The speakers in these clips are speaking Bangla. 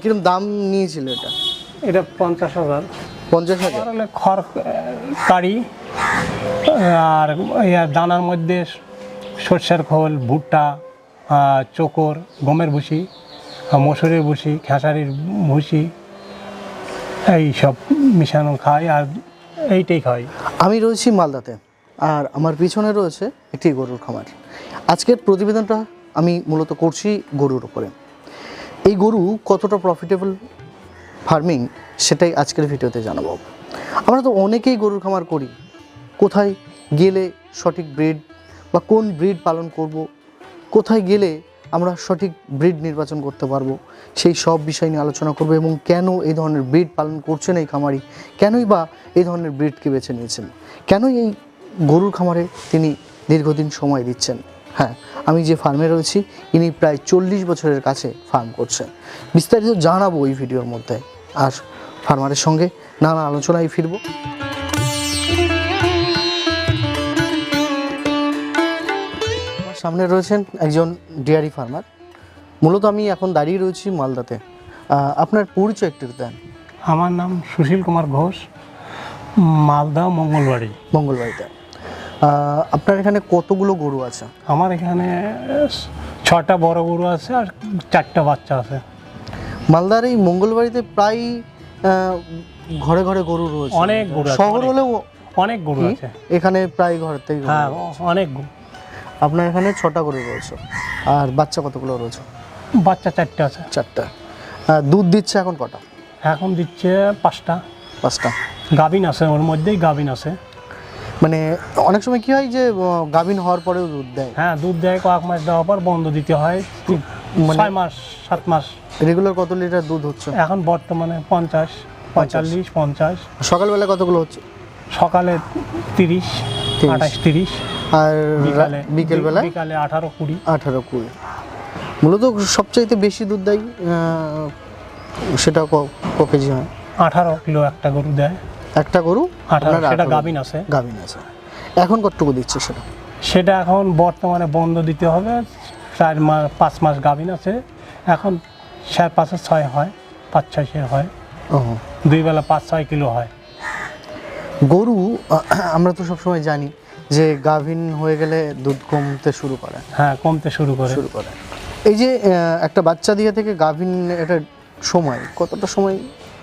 কিরম দাম নিয়েছিল এটা? এটা পঞ্চাশ হাজার। পঞ্চাশ হাজার? খড় কাড়ি আর দানার মধ্যে সর্ষের খোল ভুট্টা চোকর গমের ভুসি মসুরের ভুসি খেসারির ভুসি এই সব মিশানো খাই আর এইটাই খাই। আমি রয়েছি মালদাতে আর আমার পিছনে রয়েছে একটি গরুর খামার। আজকের প্রতিবেদনটা আমি মূলত করছি গরুর উপরে। এই গরু কতটা প্রফিটেবল ফার্মিং সেটাই আজকের ভিডিওতে জানাব। আমরা তো অনেকেই গরুর খামার করি। কোথায় গেলে সঠিক ব্রিড বা কোন ব্রিড পালন করব? কোথায় গেলে আমরা সঠিক ব্রিড নির্বাচন করতে পারব? সেই সব বিষয় নিয়ে আলোচনা করব এবং কেন এই ধরনের ব্রিড পালন করছেন এই খামারি? কেনই বা এই ধরনের ব্রিডকে বেছে নিয়েছেন? কেনই এই গরুর খামারে তিনি দীর্ঘদিন সময় দিচ্ছেন? হ্যাঁ আমি যে ফার্মে রয়েছি ইনি প্রায় চল্লিশ বছরের কাছে ফার্ম করছেন। বিস্তারিত জানাব এই ভিডিওর মধ্যে। আর ফার্মারের সঙ্গে নানা আলোচনায় ফিরবো। আমার সামনে রয়েছেন একজন ডেয়ারি ফার্মার মূলত আমি এখন দাঁড়িয়ে রয়েছি মালদাতে। আপনার পরিচয় একটু দেন। আমার নাম সুশীল কুমার ঘোষ মালদা মঙ্গলবাড়ি। মঙ্গলবাড়িতে। আপনার এখানে কতগুলো গরু আছে? আমার এখানে ছটা বড় গরু আছে আর চারটা বাচ্চা আছে। মালদার এই মঙ্গলবাড়িতে প্রায় ঘরে ঘরে গরু রয়েছে। অনেক গরু শহর হলেও অনেক গরু? আছে। এখানে প্রায় ঘরেতেই গরু হ্যাঁ অনেক গরু। আপনার এখানে ছটা গরু রয়েছে। আর বাচ্চা কতগুলো রয়েছে? বাচ্চা চারটে আছে। চারটা। দুধ দিচ্ছে এখন কটা? এখন দিচ্ছে পাঁচটা। পাঁচটা। গাভিন আছে ওর মধ্যেই গাভিন আছে। মানে অনেক সময় কি হয় যে গাভীন হওয়ার পরেও দুধ দেয়? হ্যাঁ দুধ দেয় কয়েক মাস দেওয়ার পর বন্ধ দিতে হয়। মানে- ছয় মাস সাত মাস। রেগুলার কত লিটার দুধ হচ্ছে? এখন বর্তমানে পঞ্চাশ পঁয়তাল্লিশ পঞ্চাশ। সকালবেলা কতগুলো হচ্ছে? সকালে তিরিশ। আঠাশ তিরিশ। আর বিকালে বিকেল বেলায় বিকালে আঠারো কুড়ি। আঠারো কুড়ি। মূলত সবচাইতে বেশি দুধ দেয় সেটা ক কেজি হয়? আঠারো কিলো একটা গরু দেয়। একটা গরু সেটা 18 গাভিন আছে। গাভিন আছে। এখন কতটুকু দিচ্ছে সেটা? সেটা এখন বর্তমানে বন্ধ দিতে হবে। চার মাস পাঁচ মাস গাভিন আছে। এখন চার পাঁচে ছয় হয় পাঁচ ছয় সে হয়। ও। দুই বেলা পাঁচ ছয় কিলো হয়। গরু আমরা তো সবসময় জানি যে গাভিন হয়ে গেলে দুধ কমতে শুরু করে। হ্যাঁ কমতে শুরু করে। শুরু করে। এই যে একটা বাচ্চা দিয়ে থেকে গাভিন একটা সময় কতটা সময়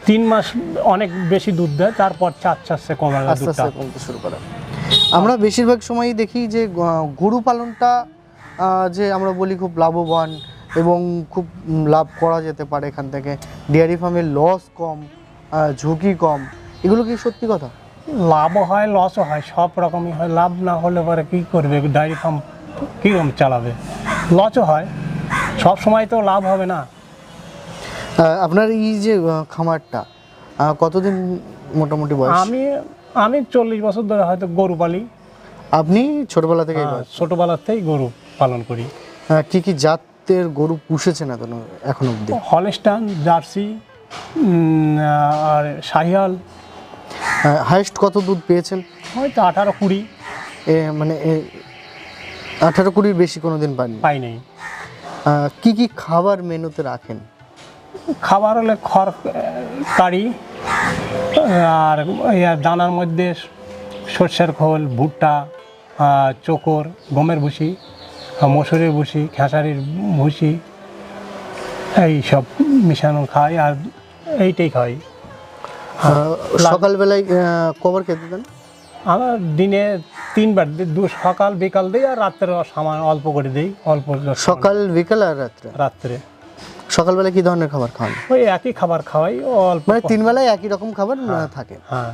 তিন মাস অনেক বেশি দুধ দেয় তারপর আস্তে আস্তে কমে আস্তে আস্তে কমতে শুরু করে। আমরা বেশিরভাগ সময়ই দেখি যে গরু পালনটা যে আমরা বলি খুব লাভবান এবং খুব লাভ করা যেতে পারে এখান থেকে। ডেয়ারি ফার্মের লস কম ঝুঁকি কম। এগুলো কি সত্যি কথা? লাভও হয় লসও হয় সব রকমই হয়। লাভ না হলে পরে কী করবে? ডায়েরি ফার্ম কীরকম চালাবে? লসও হয়। সব সময় তো লাভ হবে না। আপনার এই যে খামারটা কতদিন মোটামুটি বয়স? আমি আমি চল্লিশ বছর ধরে হয়তো গরু পালি। আপনি ছোটবেলা থেকে হ্যাঁ, ছোটবেলার থেকেই গরু পালন করি। কি কি জাতের গরু পুষেছেন এখন এখন অবধি? হলস্টান জার্সি আর শাহিয়াল হাইস্ট কত দুধ পেয়েছেন? হয়তো আঠারো কুড়ি। এ মানে আঠারো কুড়ির বেশি কোনো দিন পাননি? পাই নেই। কি কি খাবার মেনুতে রাখেন? খাবার হলে খড় কাড়ি আর দানার মধ্যে সর্ষের খোল ভুট্টা চোকর গমের ভুসি মসুরের ভুসি খেসারির ভুসি এই সব মিশানো খাই আর এইটাই খাই। সকালবেলায় কবার খেতে দেন? আমার দিনে তিনবার দু সকাল বিকাল দিই আর রাত্রে সামান অল্প করে দিই অল্প সকাল বিকাল আর রাত্রে? রাত্রে। সকালবেলা কি ধরনের খাবার খান? ওই একই খাবার খাওয়াই অল্প মানে তিন বেলায় একই রকম খাবার থাকে? হ্যাঁ।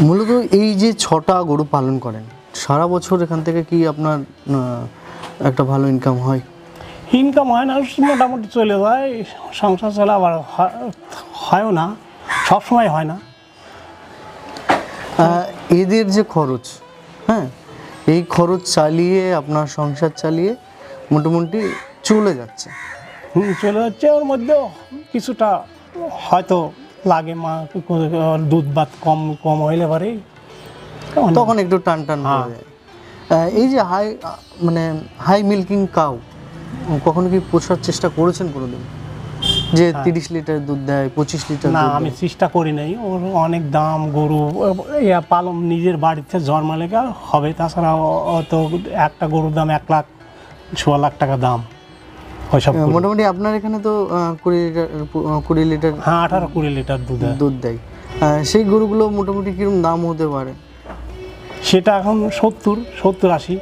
মূলত এই যে ছটা গরু পালন করেন সারা বছর এখান থেকে কি আপনার একটা ভালো ইনকাম হয়? ইনকাম হয় না মোটামুটি চলে যায় সংসার চলে আবার হয়- হয়ও না সব সময় হয় না। এদের যে খরচ হ্যাঁ এই খরচ চালিয়ে আপনার সংসার চালিয়ে মোটামুটি চলে যাচ্ছে। চলে যাচ্ছে। ওর মধ্যেও কিছুটা হয়তো লাগে মা দুধ ভাত কম কম হইলে পারে। তখন একটু টান টান হ্যাঁ। হয়ে এই যে হাই মানে হাই মিল্কিং কাউ কখনো কি পোষার চেষ্টা করেছেন কোনোদিন? যে তিরিশ লিটার দুধ দেয় পঁচিশ লিটার না আমি চেষ্টা করি নাই। ওর অনেক দাম গরু ইয়া পালন নিজের বাড়িতে জন্মালে হবে? তাছাড়া অত একটা গরুর দাম এক লাখ সোয়া লাখ টাকা দাম। ওইসব মোটামুটি আপনার এখানে তো কুড়ি লিটার কুড়ি লিটার হ্যাঁ আঠারো কুড়ি লিটার দুধ দুধ দেয়। সেই গরুগুলো মোটামুটি কীরকম দাম হতে পারে? সেটা এখন সত্তর সত্তর আশি।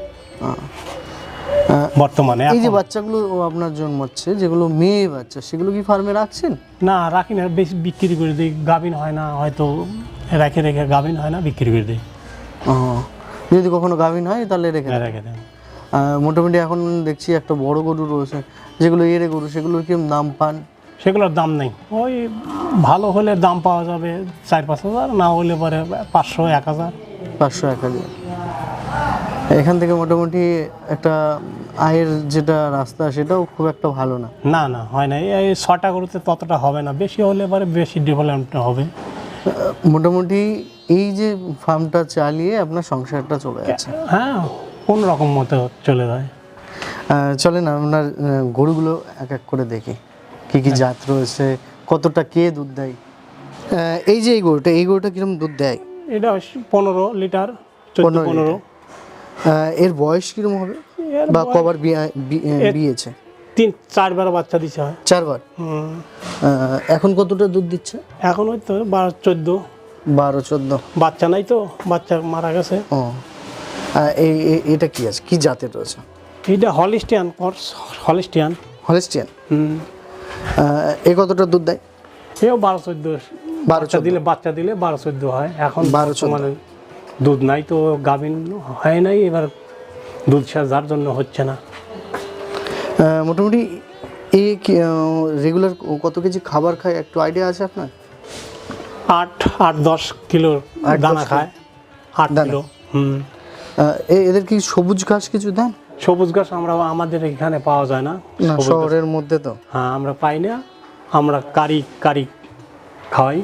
বর্তমানে এই যে বাচ্চাগুলো আপনার জন্মাচ্ছে যেগুলো মেয়ে বাচ্চা সেগুলো কি ফার্মে রাখছেন? না রাখি না বেশি বিক্রি করে দিই। গাভিন হয় না হয়তো রেখে রেখে গাভিন হয় না বিক্রি করে দিই। যদি কখনো গাভিন হয় তাহলে রেখে রেখে দেয় মোটামুটি এখন দেখছি একটা বড় গরু রয়েছে। যেগুলো এরে গরু সেগুলোর কীরকম দাম পান? সেগুলোর দাম নেই। ওই ভালো হলে দাম পাওয়া যাবে চার পাঁচ হাজার না হলে পরে পাঁচশো এক হাজার। পাঁচশো এক হাজার। এখান থেকে মোটামুটি একটা আয়ের যেটা রাস্তা সেটাও খুব একটা ভালো না। না না হয় না। এই ছটা গরুতে ততটা হবে না। বেশি হলে পরে বেশি ডেভেলপমেন্ট হবে। মোটামুটি এই যে ফার্মটা চালিয়ে আপনার সংসারটা চলে যাচ্ছে। হ্যাঁ। কোন রকম মতো চলে যায়? চলেন আপনার গরুগুলো এক এক করে দেখি। কি কি জাত রয়েছে? কতটা কে দুধ দেয়? এই যে এই গরুটা এই গরুটা কীরকম দুধ দেয়? এটা পনেরো লিটার পনেরো এর বয়স কীরকম হবে? বা কবার বিয়েছে? তিন চারবার বাচ্চা দিচ্ছে হয়। চারবার। এখন কতটা দুধ দিচ্ছে? এখন ওই তো বারো চোদ্দ। বারো চোদ্দ। বাচ্চা নাই তো বাচ্চা মারা গেছে। ও। এটা কি আছে? কি জাতের রয়েছে? এটা হলিস্টিয়ান কর্স হলিস্টিয়ান। হলিস্টিয়ান? হুম। এ কতটা দুধ দেয়? এও বারো চোদ্দ। বারো দিলে বাচ্চা দিলে বারো চোদ্দ হয়। এখন 12 চোদ্দ। মানে দুধ নাই তো গাভিন হয় নাই এবার দুধ সা- যার জন্য হচ্ছে না। মোটামুটি এ রেগুলার কত কেজি খাবার খায়? একটু আইডিয়া আছে আপনার? আট আট দশ কিলো দানা খায়। আট দানা। কিলো। হুম। এদের কি সবুজ ঘাস কিছু দেন? সবুজ ঘাস আমরা আমাদের এখানে পাওয়া যায় না। শহরের মধ্যে তো। হ্যাঁ আমরা পাই না। আমরা কারি কারি খাওয়াই।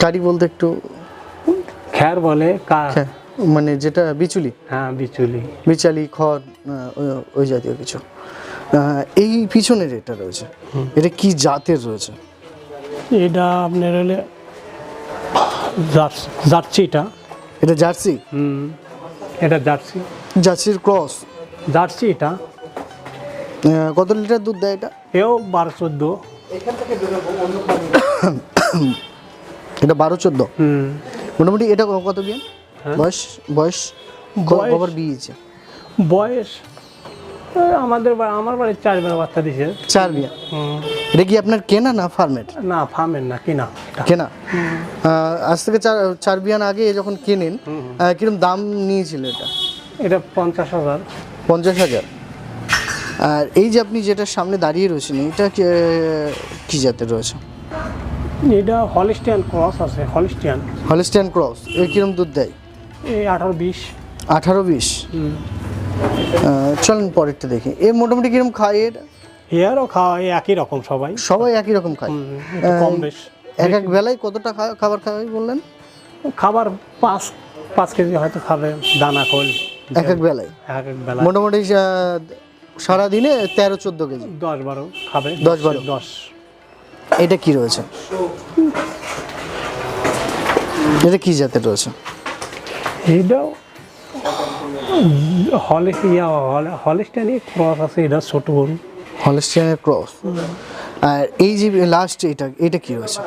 কারি বলতে একটু খ্যার বলে কা- মানে যেটা বিচুলি। হ্যাঁ বিচুলি। বিচালি খড় ওই- জাতীয় কিছু। এই পিছনের এটা রয়েছে। এটা কি জাতের রয়েছে? এটা আপনার হলে জার্সি জার্সি এটা। এটা জার্সি? হুম। এটা জার্সি। জার্সির ক্রস? জার্সি এটা। কত লিটার দুধ দেয় এটা? এও বারো চোদ্দ। এটা বারো চোদ্দ? মোটামুটি এটা কত বিয়ে? বয়স? বয়স? বয়স? কবার বিয়েছে বয়স? আমাদের আমার বাড়ির চারবার বাচ্চা দিছে। চার বিয়া এটা কি আপনার কেনা না ফার্মের না ফার্মের না কিনা। কেনা? আজ থেকে চার চার বিয়ান আগে যখন কেনেন কিরম দাম নিয়েছিল এটা? এটা পঞ্চাশ হাজার। পঞ্চাশ হাজার। আর এই যে আপনি যেটা সামনে দাঁড়িয়ে রয়েছেন এটা কি জাতের রয়েছে? এটা হলিস্টিয়ান ক্রস আছে হলিস্টিয়ান। হলিস্টিয়ান ক্রস। এর কিরম দুধ দেয়? এই আঠারো বিশ। আঠারো বিশ। চলেন পরেরটা দেখি। এ মোটামুটি কিরম খায় এর? এরও খাওয়া একই রকম সবাই। সবাই একই রকম খায়? কম বেশ। এক এক বেলায় কতটা খাবার খাওয়াই বললেন? খাবার পাঁচ পাঁচ কেজি হয়তো খাবে দানা খোল। এক এক বেলায়? এক এক বেলা মোটামুটি সারাদিনে তেরো চোদ্দ কেজি? দশ বারো খাবে। দশ বারো? দশ। এটা কি রয়েছে? এটা কি জাতের রয়েছে? এইটাও হলে ইয়া ক্রস আছে এটা ছোট গরু হলিস্টিয়ানের ক্রস? আর এই যে লাস্ট এটা এটা কি রয়েছে?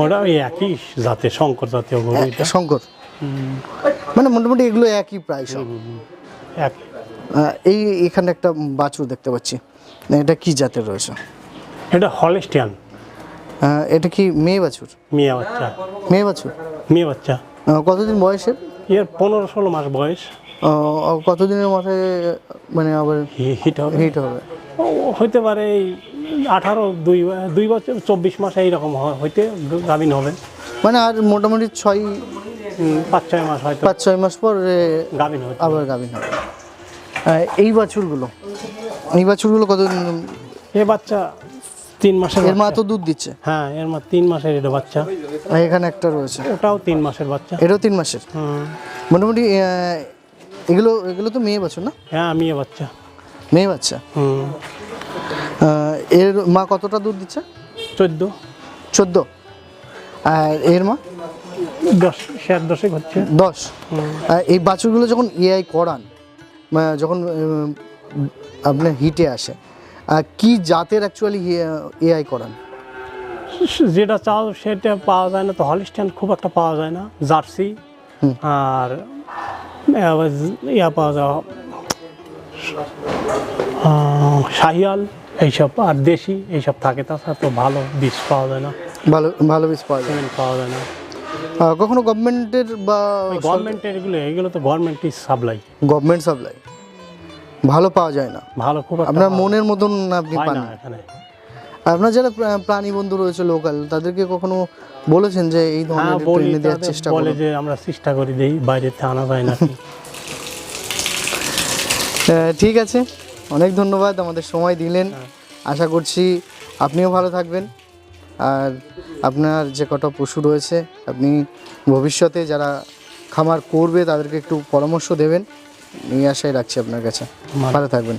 ওই একই জাতের শঙ্কর জাতীয় গরু এটা। শঙ্কর? মানে মোটামুটি এগুলো একই প্রায় সব। আহ, এই এখানে একটা বাছুর দেখতে পাচ্ছি। এটা কি জাতের রয়েছে? এটা হলিস্টিয়ান। এটা কি মেয়ে বাছুর? মেয়ে বাচ্চা। মেয়ে বাছুর? মেয়ে বাচ্চা। কতদিন বয়সের? এর পনেরো ষোলো মাস বয়স। কতদিনের মাথায় মানে আবার হিট হবে। হিট হবে? হইতে পারে এই আঠারো দুই দুই বছর চব্বিশ মাস এইরকম হইতে গাভিন হবে। মানে আর মোটামুটি ছয় পাঁচ ছয় মাস হয়তো পাঁচ ছয় মাস পর গাভিন হইতে আবার গাভিন হবে। এই বাছুরগুলো এই বাছুরগুলো কতদিন এ বাচ্চা তিন মাসের এর মা তো দুধ দিচ্ছে? হ্যাঁ এর মা তিন মাসের এটা বাচ্চা। আর এখানে একটা রয়েছে। ওটাও তিন মাসের বাচ্চা। এটাও তিন মাসের? মোটামুটি এগুলো এগুলো তো মেয়ে বাছুর না? হ্যাঁ মেয়ে বাচ্চা। মেয়ে বাচ্চা? হুম। এর মা কতটা দুধ দিচ্ছে? চোদ্দ। চোদ্দ? আর এর মা? দশ শেয়ার দশেক হচ্ছে। দশ? আর এই বাছুরগুলো যখন এআই করান যখন আপনার হিটে আসে কি জাতের অ্যাকচুয়ালি এআই করান? যেটা চাও সেটা পাওয়া যায় না তো হলিস্ট্যান্ড খুব একটা পাওয়া যায় না জার্সি আর ইয়া পাওয়া যায় শাহিয়াল এইসব আর দেশি এইসব থাকে তাছাড়া তো ভালো বীজ পাওয়া যায় না। ভালো ভালো বীজ পাওয়া যায়। পাওয়া যায় না। কখনো গভর্নমেন্টের বা গভর্নমেন্টের এগুলো এগুলো তো গভর্নমেন্টই সাপ্লাই গভর্নমেন্ট সাপ্লাই ভালো পাওয়া যায় না। ভালো খুব আপনার মনের মতন আপনি পান। এখানে। আপনার যারা প্রা- প্রাণী বন্ধু রয়েছে লোকাল তাদেরকে কখনো বলেছেন যে এই হ্যাঁ ধরনের দেওয়ার চেষ্টা বলে যে আমরা চেষ্টা করি দেই বাইরেতে আনা যায় আহ, ঠিক আছে অনেক ধন্যবাদ আমাদের সময় দিলেন। হ্যাঁ। আশা করছি আপনিও ভালো থাকবেন। আর আপনার যে কটা পশু রয়েছে আপনি ভবিষ্যতে যারা খামার করবে তাদেরকে একটু পরামর্শ দেবেন। এই আশায় রাখছি আপনার কাছে। ভালো থাকবেন।